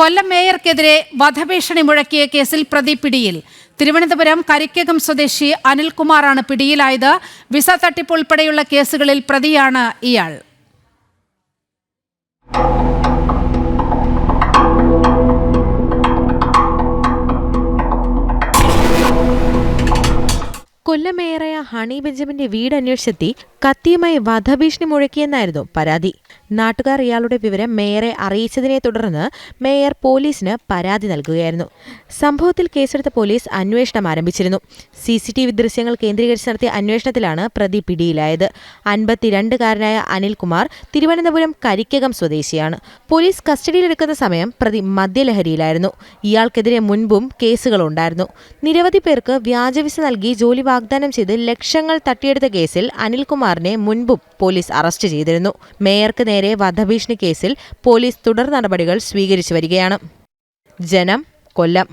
കൊല്ലം മേയർക്കെതിരെ വധഭീഷണി മുഴക്കിയ കേസിൽ പ്രതി പിടിയിൽ. തിരുവനന്തപുരം കരിക്കകം സ്വദേശി അനിൽകുമാറാണ് പിടിയിലായത്. വിസ തട്ടിപ്പ് ഉൾപ്പെടെയുള്ള കേസുകളിൽ പ്രതിയാണ് ഇയാൾ. കൊല്ലമേറയ ഹണി ബെഞ്ചമിന്റെ വീട് അന്വേഷിച്ചെത്തി കത്തിയുമായി വധഭീഷണി മുഴക്കിയെന്നായിരുന്നു പരാതി. നാട്ടുകാർ ഇയാളുടെ വിവരം മേയറെ അറിയിച്ചതിനെ തുടർന്ന് മേയർ പോലീസിന് പരാതി നൽകുകയായിരുന്നു. സംഭവത്തിൽ കേസെടുത്ത പോലീസ് അന്വേഷണം ആരംഭിച്ചിരുന്നു. സി സി ടി വി ദൃശ്യങ്ങൾ കേന്ദ്രീകരിച്ച് നടത്തിയ അന്വേഷണത്തിലാണ് പ്രതി പിടിയിലായത്. അൻപത്തിരണ്ടുകാരനായ അനിൽകുമാർ തിരുവനന്തപുരം കരിക്കകം സ്വദേശിയാണ്. പോലീസ് കസ്റ്റഡിയിലെടുക്കുന്ന സമയം പ്രതി മദ്യലഹരിയിലായിരുന്നു. ഇയാൾക്കെതിരെ മുൻപും കേസുകളുണ്ടായിരുന്നു. നിരവധി പേർക്ക് വ്യാജവിസ നൽകി ജോലി വാഗ്ദാനം ചെയ്ത് ലക്ഷങ്ങൾ തട്ടിയെടുത്ത കേസിൽ അനിൽകുമാറിനെ മുൻപും പോലീസ് അറസ്റ്റ് ചെയ്തിരുന്നു. മേയർക്ക് നേരെ വധഭീഷണി കേസിൽ പോലീസ് തുടർ നടപടികൾ സ്വീകരിച്ചു വരികയാണ്. ജനം കൊല്ലം.